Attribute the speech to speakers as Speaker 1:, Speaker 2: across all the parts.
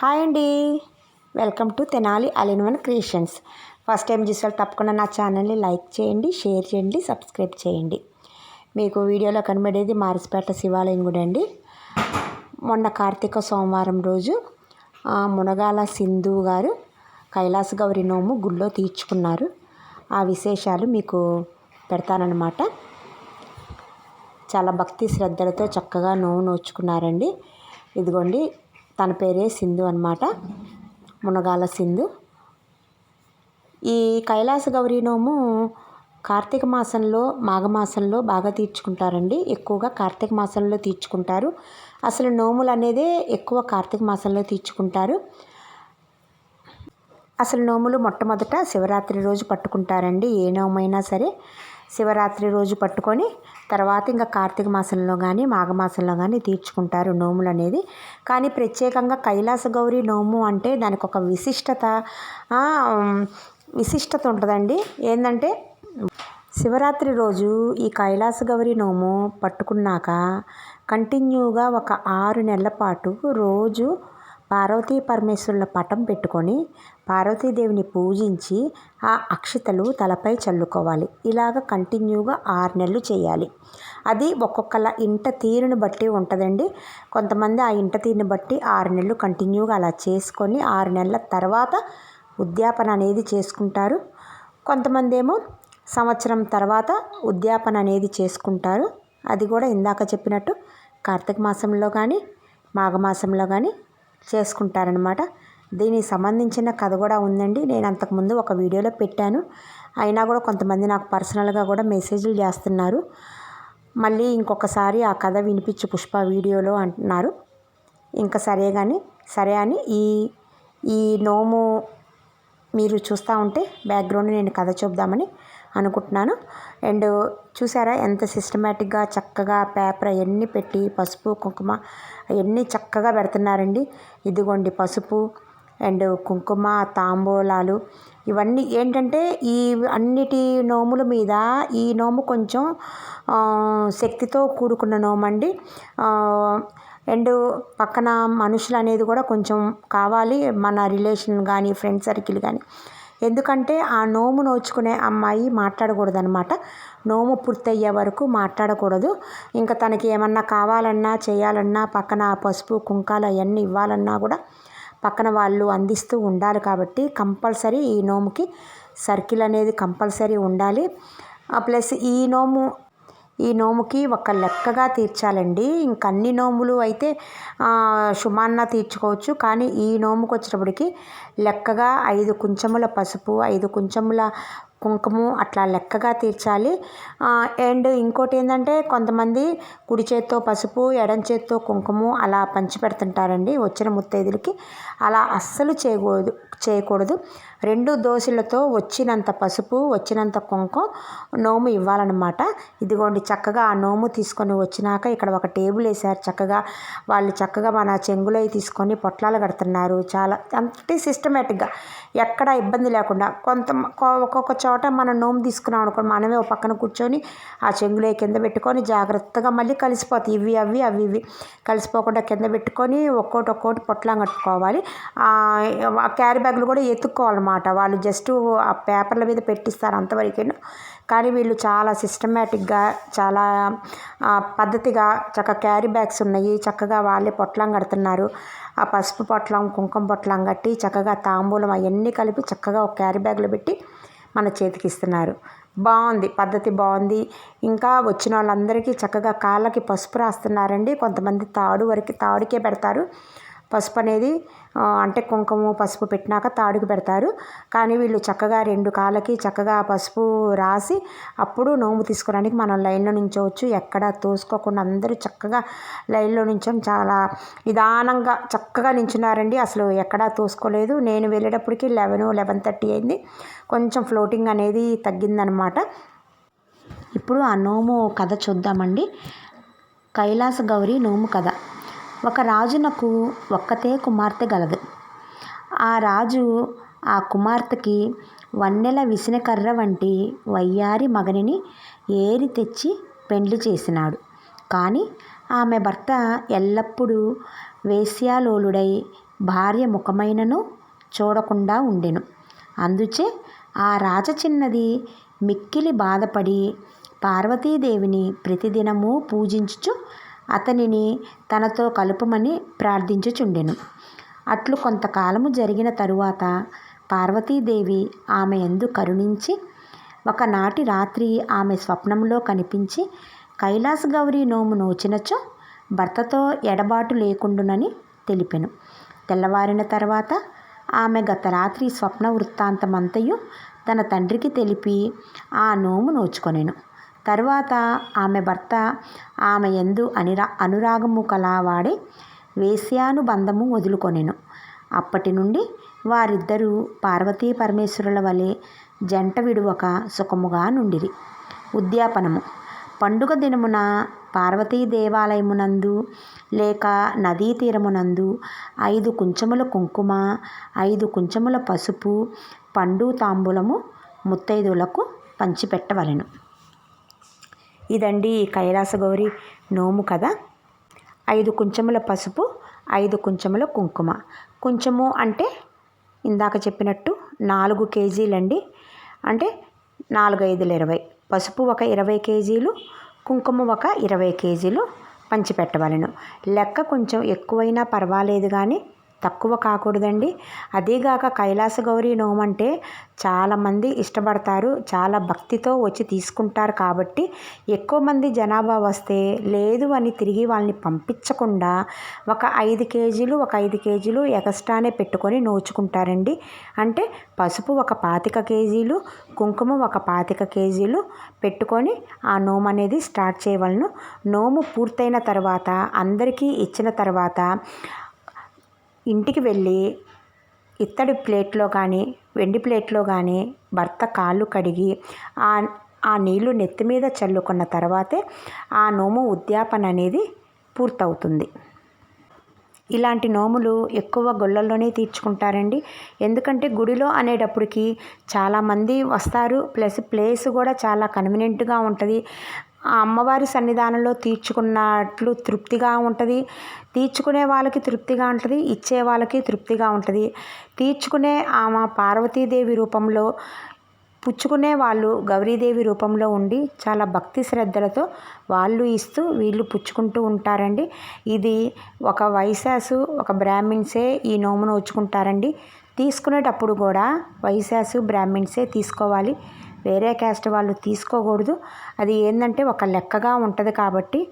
Speaker 1: Hi అండి. Welcome to Tenali అలిన్ one creations. First time చూసారు తప్పకుండా నా ఛానల్ని లైక్ చేయండి షేర్ చేయండి సబ్స్క్రైబ్ చేయండి. మీకు వీడియోలో కనబడేది మారిసిపేట శివాలయం కూడా అండి. మొన్న కార్తీక సోమవారం రోజు మునగాల సింధు గారు కైలాస గౌరి నోము గుళ్ళో తీర్చుకున్నారు. ఆ విశేషాలు మీకు పెడతానన్నమాట. చాలా భక్తి శ్రద్ధలతో చక్కగా నోవు నోచుకున్నారండి. ఇదిగోండి తన పేరే సింధు అనమాట మునగాల సింధు. ఈ కైలాస గౌరీ నోము కార్తీక మాసంలో మాఘమాసంలో బాగా తీర్చుకుంటారండి. ఎక్కువగా కార్తీక మాసంలో తీర్చుకుంటారు. అసలు నోములు అనేదే ఎక్కువ కార్తీక మాసంలో తీర్చుకుంటారు. అసలు నోములు మొట్టమొదట శివరాత్రి రోజు పట్టుకుంటారండి. ఏ నోమైనా సరే శివరాత్రి రోజు పట్టుకొని తర్వాత ఇంకా కార్తీక మాసంలో కానీ మాఘమాసంలో కానీ తీర్చుకుంటారు నోములు అనేది. కానీ ప్రత్యేకంగా కైలాస గౌరి నోము అంటే దానికి ఒక విశిష్టత విశిష్టత ఉంటుందండి. ఏంటంటే శివరాత్రి రోజు ఈ కైలాస గౌరి నోము పట్టుకున్నాక కంటిన్యూగా ఒక ఆరు నెలల పాటు రోజు పార్వతీ పరమేశ్వరుల పటం పెట్టుకొని పార్వతీదేవిని పూజించి ఆ అక్షతలు తలపై చల్లుకోవాలి. ఇలాగ కంటిన్యూగా ఆరు నెలలు చేయాలి. అది ఒక్కొక్కల ఇంట తీరుని బట్టి ఉంటుందండి. కొంతమంది ఆ ఇంట తీరుని బట్టి ఆరు నెలలు కంటిన్యూగా అలా చేసుకొని ఆరు నెలల తర్వాత ఉద్యాపన అనేది చేసుకుంటారు. కొంతమంది ఏమో సంవత్సరం తర్వాత ఉద్యాపన అనేది చేసుకుంటారు. అది కూడా ఇందాక చెప్పినట్టు కార్తీక మాసంలో కానీ మాఘమాసంలో కానీ చేసుకుంటారనమాట దీనికి సంబంధించిన కథ కూడా ఉందండి. నేను అంతకుముందు ఒక వీడియోలో పెట్టాను. అయినా కూడా కొంతమంది నాకు పర్సనల్గా కూడా మెసేజ్లు చేస్తున్నారు. మళ్ళీ ఇంకొకసారి ఆ కథ వినిపించు పుష్ప వీడియోలో అంటున్నారు. ఇంకా సరే కానీ సరే అని ఈ ఈ నోము మీరు చూస్తూ ఉంటే బ్యాక్గ్రౌండ్ నేను కథ చూపుదామని అనుకుంటున్నాను. అండ్ చూసారా ఎంత సిస్టమేటిక్గా చక్కగా పేపర్ అవన్నీ పెట్టి పసుపు కుంకుమ అవన్నీ చక్కగా పెడుతున్నారండి. ఇదిగోండి పసుపు అండ్ కుంకుమ తాంబూలాలు ఇవన్నీ ఏంటంటే ఈ అన్నిటి నోముల మీద ఈ నోము కొంచెం శక్తితో కూడుకున్న నోము అండి అండ్ పక్కన మనుషులు అనేది కూడా కొంచెం కావాలి. మన రిలేషన్ కానీ ఫ్రెండ్ సర్కిల్ కానీ. ఎందుకంటే ఆ నోము నోచుకునే అమ్మాయి మాట్లాడకూడదనమాట నోము పూర్తయ్యే వరకు మాట్లాడకూడదు. ఇంకా తనకి ఏమన్నా కావాలన్నా చేయాలన్నా పక్కన పసుపు కుంకాలు అవన్నీ ఇవ్వాలన్నా కూడా పక్కన వాళ్ళు అందిస్తూ ఉండాలి కాబట్టి కంపల్సరీ ఈ నోముకి సర్కిల్ అనేది కంపల్సరీ ఉండాలి. ప్లస్ ఈ నోము ఈ నోముకి ఒక లెక్కగా తీర్చాలండి. ఇంకన్ని నోములు అయితే ఆ, సుమాన్న తీర్చుకోవచ్చు. కానీ ఈ నోముకు వచ్చేటప్పటికి లెక్కగా ఐదు కుంచముల పసుపు ఐదు కుంచముల కుంకుమ అట్లా లెక్కగా తీర్చాలి. అండ్ ఇంకోటి ఏంటంటే కొంతమంది కుడి చేత్తో పసుపు ఎడం చేత్తో కుంకుమ అలా పంచి పెడుతుంటారండి వచ్చిన ముత్తైదులకి. అలా అస్సలు చేయకూడదు చేయకూడదు. రెండు దోశలతో వచ్చినంత పసుపు వచ్చినంత కుంకుమ నోము ఇవ్వాలన్నమాట. ఇదిగోండి చక్కగా ఆ నోము తీసుకొని వచ్చినాక ఇక్కడ ఒక టేబుల్ వేశారు. చక్కగా వాళ్ళు చక్కగా మన చెంగులో తీసుకొని పొట్లాలు కడుతున్నారు. చాలా అంటే సిస్టమేటిక్గా ఎక్కడ ఇబ్బంది లేకుండా కొంత ఒక్కొక్క చోట మనం నోము తీసుకున్నాం అనుకోండి మనమే ఒక పక్కన కూర్చొని ఆ చెంగులో కింద పెట్టుకొని జాగ్రత్తగా మళ్ళీ కలిసిపోతాయి. ఇవి అవి అవి ఇవి. కలిసిపోకుండా కింద పెట్టుకొని ఒక్కోటి ఒక్కోటి పొట్లం కట్టుకోవాలి. క్యారీ బ్యాగులు కూడా ఎత్తుక్కోవాలన్నమాట వాళ్ళు జస్ట్ ఆ పేపర్ల మీద పెట్టిస్తారు అంతవరకు కానీ వీళ్ళు చాలా సిస్టమేటిక్గా చాలా పద్ధతిగా చక్కగా క్యారీ బ్యాగ్స్ ఉన్నాయి. చక్కగా వాళ్ళే పొట్లం కడుతున్నారు. ఆ పసుపు పొట్లం కుంకుమ పొట్లం కట్టి చక్కగా తాంబూలం అవన్నీ కలిపి చక్కగా ఒక క్యారీ బ్యాగ్లో పెట్టి మన చేతికి ఇస్తున్నారు. బాగుంది. పద్ధతి బాగుంది. ఇంకా వచ్చిన వాళ్ళందరికీ చక్కగా కాళ్ళకి పసుపు రాస్తున్నారండి. కొంతమంది తాడు వరకు తాడుకే పెడతారు. పసుపు అనేది అంటే కుంకుమ పసుపు పెట్టినాక తాడుకు పెడతారు. కానీ వీళ్ళు చక్కగా రెండు కాళ్ళకి చక్కగా పసుపు రాసి అప్పుడు నోము తీసుకోవడానికి మనం లైన్లో నుంచోవచ్చు. ఎక్కడ తోసుకోకుండా అందరూ చక్కగా లైన్లో నుంచొని చాలా నిదానంగా చక్కగా నించున్నారండి. అసలు ఎక్కడా తోసుకోలేదు. నేను వెళ్ళేటప్పటికి లెవెన్ లెవెన్ థర్టీ అయింది. కొంచెం ఫ్లోటింగ్ అనేది తగ్గిందనమాట. ఇప్పుడు ఆ నోము కథ చూద్దామండి. కైలాస గౌరి నోము కథ. ఒక రాజునకు ఒక్కతే కుమార్తె గలదు. ఆ రాజు ఆ కుమార్తెకి వన్నెల విసినకర్ర వంటి వయ్యారి మగనిని ఏరి తెచ్చి పెండ్లి చేసినాడు. కానీ ఆమె భర్త ఎల్లప్పుడూ వేశ్యాలోలుడై భార్య ముఖమైనను చూడకుండా ఉండెను. అందుచే ఆ రాజ చిన్నది మిక్కిలి బాధపడి పార్వతీదేవిని ప్రతిదినము పూజించుచు అతనిని తనతో కలుపమని ప్రార్థించుచుండెను. అట్లు కొంతకాలము జరిగిన తరువాత పార్వతీదేవి ఆమె ఎందు కరుణించి ఒకనాటి రాత్రి ఆమె స్వప్నంలో కనిపించి కైలాస గౌరీ నోము నోచినచో భర్తతో ఎడబాటు లేకుండునని తెలిపెను. తెల్లవారిన తర్వాత ఆమె గత రాత్రి స్వప్న వృత్తాంతమంతయు తన తండ్రికి తెలిపి ఆ నోము నోచుకొనెను. తర్వాత ఆమె భర్త ఆమె ఎందు అనిరా అనురాగము కలవాడే వేశ్యానుబంధము వదులుకొనెను. అప్పటి నుండి వారిద్దరూ పార్వతీ పరమేశ్వరుల వలె జంట విడువక సుఖముగా నుండిరి. ఉద్యాపనము. పండుగ దినమున పార్వతీ దేవాలయమునందు లేక నదీ తీరమునందు ఐదు కుంచముల కుంకుమ ఐదు కుంచముల పసుపు పండు తాంబూలము ముత్తైదులకు పంచిపెట్టవలెను. ఇదండి కైలాస గౌరి నోము కదా ఐదు కుంచముల పసుపు ఐదు కుంచముల కుంకుమ. కుంచము అంటే ఇందాక చెప్పినట్టు నాలుగు కేజీలండి. అంటే నాలుగు ఐదుల ఇరవై. పసుపు ఒక ఇరవై కేజీలు కుంకుమ ఒక ఇరవై కేజీలు పంచిపెట్టవలను. లెక్క కొంచెం ఎక్కువైనా పర్వాలేదు కానీ తక్కువ కాకూడదండి. అదేగాక కైలాస గౌరీ నోము అంటే చాలామంది ఇష్టపడతారు. చాలా భక్తితో వచ్చి తీసుకుంటారు కాబట్టి ఎక్కువ మంది జనాభా వస్తే లేదు అని తిరిగి వాళ్ళని పంపించకుండా ఒక ఐదు కేజీలు ఒక ఐదు కేజీలు ఎగస్ట్రానే పెట్టుకొని నోచుకుంటారండి. అంటే పసుపు ఒక పాతిక కేజీలు కుంకుమ ఒక పాతిక కేజీలు పెట్టుకొని ఆ నోము అనేది స్టార్ట్ చేయవలను. నోము పూర్తయిన తర్వాత అందరికీ ఇచ్చిన తర్వాత ఇంటికి వెళ్ళి ఇత్తడి ప్లేట్లో కానీ వెండి ప్లేట్లో కానీ భర్త కాళ్ళు కడిగి ఆ ఆ నీళ్ళు నెత్తి మీద చల్లుకున్న తర్వాతే ఆ నోము ఉద్యాపన అనేది పూర్తవుతుంది. ఇలాంటి నోములు ఎక్కువ గుళ్ళల్లోనే తీర్చుకుంటారండి. ఎందుకంటే గుడిలో అనేటప్పటికి చాలామంది వస్తారు. ప్లస్ ప్లేస్ కూడా చాలా కన్వీనియంట్గా ఉంటుంది. ఆ అమ్మవారి సన్నిధానంలో తీర్చుకున్నట్లు తృప్తిగా ఉంటుంది. తీర్చుకునే వాళ్ళకి తృప్తిగా ఉంటుంది ఇచ్చే వాళ్ళకి తృప్తిగా ఉంటుంది. తీర్చుకునే ఆమె పార్వతీదేవి రూపంలో పుచ్చుకునే వాళ్ళు గౌరీదేవి రూపంలో ఉండి చాలా భక్తి శ్రద్ధలతో వాళ్ళు ఇస్తూ వీళ్ళు పుచ్చుకుంటూ ఉంటారండి. ఇది ఒక వైశాసు ఒక బ్రాహ్మిన్సే ఈ నోము నోచుకుంటారండి తీసుకునేటప్పుడు కూడా వైశాసు బ్రాహ్మిన్సే తీసుకోవాలి. వేరే క్యాస్ట్ వాళ్ళు తీసుకోకూడదు. అది ఏంటంటే ఒక లెక్కగా ఉంటుంది కాబట్టి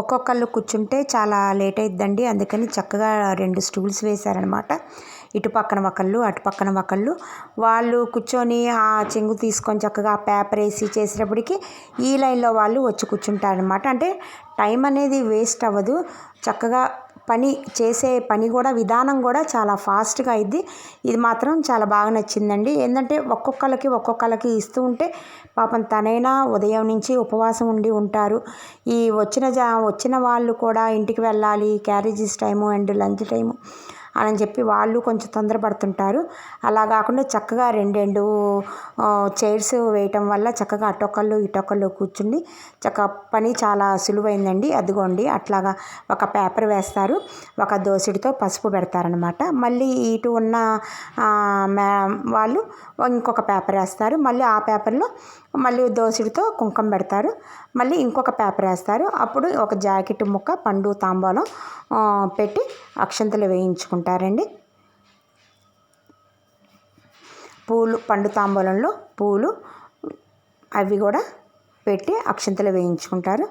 Speaker 1: ఒక్కొక్కళ్ళు కూర్చుంటే చాలా లేట్ అయిద్దండి. అందుకని చక్కగా రెండు స్టూల్స్ వేశారనమాట ఇటు పక్కన ఒకళ్ళు అటు పక్కన ఒకళ్ళు. వాళ్ళు కూర్చొని ఆ చెంగు తీసుకొని చక్కగా ఆ పేపర్ వేసి చేసేటప్పటికి ఈ లైన్లో వాళ్ళు వచ్చి కూర్చుంటారనమాట అంటే టైం అనేది వేస్ట్ అవ్వదు. చక్కగా పని చేసే పని కూడా విధానం కూడా చాలా ఫాస్ట్గా అయింది ఇది మాత్రం చాలా బాగా నచ్చిందండి. ఏంటంటే ఒక్కొక్కరికి ఒక్కొక్కరికి ఇస్తూ ఉంటే పాపం తనైనా ఉదయం నుంచి ఉపవాసం ఉండి ఉంటారు. ఈ వచ్చిన జా వచ్చిన వాళ్ళు కూడా ఇంటికి వెళ్ళాలి carriages time and lunch time అని చెప్పి వాళ్ళు కొంచెం తొందరపడుతుంటారు. అలా కాకుండా చక్కగా రెండు చైర్స్ వేయటం వల్ల చక్కగా అటొకళ్ళు ఇటొకళ్ళు కూర్చుని చక్క పని చాలా సులువైందండి. అదిగోండి అట్లాగా ఒక పేపర్ వేస్తారు. ఒక దోసిడితో పసుపు పెడతారనమాట మళ్ళీ ఇటు ఉన్న మ్యా వాళ్ళు ఇంకొక పేపర్ వేస్తారు. మళ్ళీ ఆ పేపర్లో మళ్ళీ దోసిడితో కుంకుమ పెడతారు. మళ్ళీ ఇంకొక పేపర్ వేస్తారు. అప్పుడు ఒక జాకెట్ ముక్క పండు తాంబూలం పెట్టి అక్షంతలు వేయించుకుంటారండి. పూలు పండు తాంబూలంలో పూలు అవి కూడా పెట్టి అక్షంతలు వేయించుకుంటారు.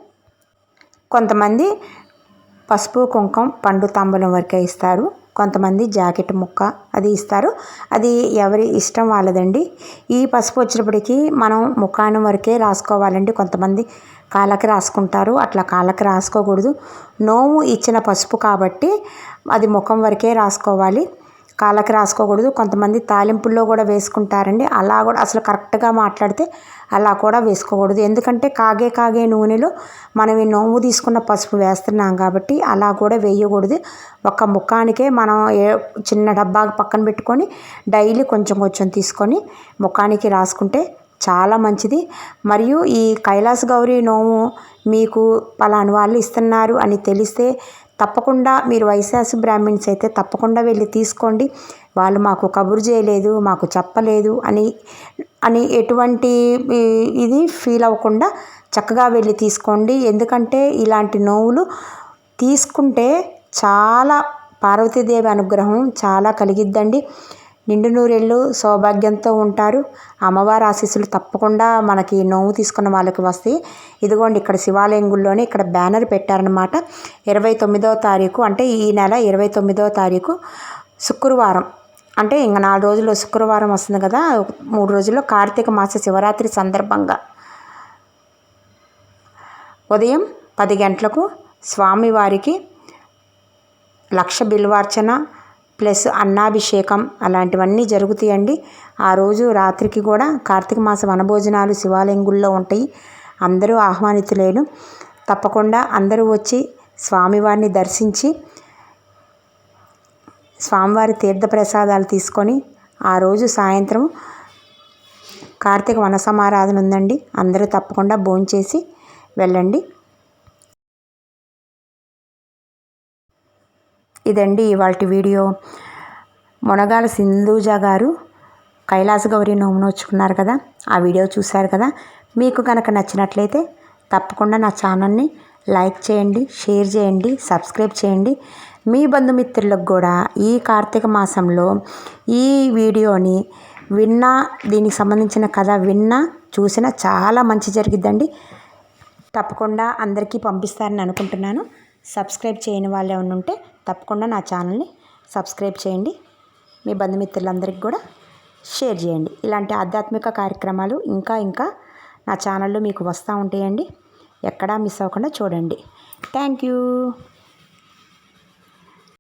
Speaker 1: కొంతమంది పసుపు కుంకుమ పండు తాంబూలం వరకే ఇస్తారు. కొంతమంది జాకెట్ ముక్క అది ఇస్తారు. అది ఎవరి ఇష్టం వాళ్ళదండి. ఈ పసుపు వచ్చినప్పటికీ మనం ముఖాన్ని వరకే రాసుకోవాలండి. కొంతమంది కాళ్ళకి రాసుకుంటారు. అట్లా కాళ్ళకి రాసుకోకూడదు. నోము ఇచ్చిన పసుపు కాబట్టి అది ముఖం వరకే రాసుకోవాలి. కాళ్ళకి రాసుకోకూడదు. కొంతమంది తాలింపుల్లో కూడా వేసుకుంటారండి. అలా కూడా అసలు కరెక్ట్గా మాట్లాడితే అలా కూడా వేసుకోకూడదు. ఎందుకంటే కాగే కాగే నూనెలో మనం ఈ నోము తీసుకున్న పసుపు వేస్తున్నాం కాబట్టి అలా కూడా వేయకూడదు. ఒక ముఖానికే మనం ఏ చిన్న డబ్బా పక్కన పెట్టుకొని డైలీ కొంచెం కొంచెం తీసుకొని ముఖానికి రాసుకుంటే చాలా మంచిది. మరియు ఈ కైలాస గౌరీ నోము మీకు పలాను వాళ్ళు ఇస్తున్నారు అని తెలిస్తే తప్పకుండా మీరు వైశాసు బ్రాహ్మిన్స్ అయితే తప్పకుండా వెళ్ళి తీసుకోండి. వాళ్ళు మాకు కబురు చేయలేదు మాకు చెప్పలేదు అని అని ఎటువంటి ఇది ఫీల్ అవ్వకుండా చక్కగా వెళ్ళి తీసుకోండి. ఎందుకంటే ఇలాంటి నోవులు తీసుకుంటే చాలా పార్వతీదేవి అనుగ్రహం చాలా కలిగిద్దండి. నిండు నూరేళ్ళు సౌభాగ్యంతో ఉంటారు. అమ్మవారి ఆశీస్సులు తప్పకుండా మనకి నోవు తీసుకున్న వాళ్ళకి వస్తాయి. ఇదిగోండి ఇక్కడ శివాలయం గుళ్ళోనే ఇక్కడ బ్యానర్ పెట్టారనమాట ఇరవై తొమ్మిదవ తారీఖు అంటే ఈ నెల ఇరవై తొమ్మిదవ తారీఖు శుక్రవారం. అంటే ఇంకా నాలుగు రోజుల్లో శుక్రవారం వస్తుంది కదా మూడు రోజుల్లో కార్తీక మాస శివరాత్రి సందర్భంగా. ఉదయం పది గంటలకు స్వామివారికి లక్ష బిల్వార్చన ప్లస్ అన్నాభిషేకం అలాంటివన్నీ జరుగుతాయండి. ఆ రోజు రాత్రికి కూడా కార్తీక మాస వనభోజనాలు శివాలయంగుల్లో ఉంటాయి. అందరూ ఆహ్వానితులేను తప్పకుండా అందరూ వచ్చి స్వామివారిని దర్శించి స్వామివారి తీర్థప్రసాదాలు తీసుకొని ఆ రోజు సాయంత్రం కార్తీక వన సమారాధన ఉందండి. అందరూ తప్పకుండా భోంచేసి వెళ్ళండి. ఇదండి ఇవాళ వీడియో. మునగాల సింధూజ గారు కైలాస గౌరి నోము నోచుకున్నారు కదా ఆ వీడియో చూశారు కదా. మీకు కనుక నచ్చినట్లయితే తప్పకుండా నా ఛానల్ని లైక్ చేయండి షేర్ చేయండి సబ్స్క్రైబ్ చేయండి. మీ బంధుమిత్రులకు కూడా ఈ కార్తీక మాసంలో ఈ వీడియోని విన్నా దీనికి సంబంధించిన కథ విన్నా చూసినా చాలా మంచి జరిగిద్దండి. తప్పకుండా అందరికీ పంపిస్తారని అనుకుంటున్నాను. సబ్స్క్రైబ్ చేయని వాళ్ళు ఏమైనా ఉంటే తప్పకుండా నా ఛానల్ని సబ్స్క్రైబ్ చేయండి. మీ బంధుమిత్రులందరికీ కూడా షేర్ చేయండి. ఇలాంటి ఆధ్యాత్మిక కార్యక్రమాలు ఇంకా ఇంకా నా ఛానల్లో మీకు వస్తూ ఉంటాయండి. ఎక్కడా మిస్ అవ్వకుండా చూడండి. Thank you.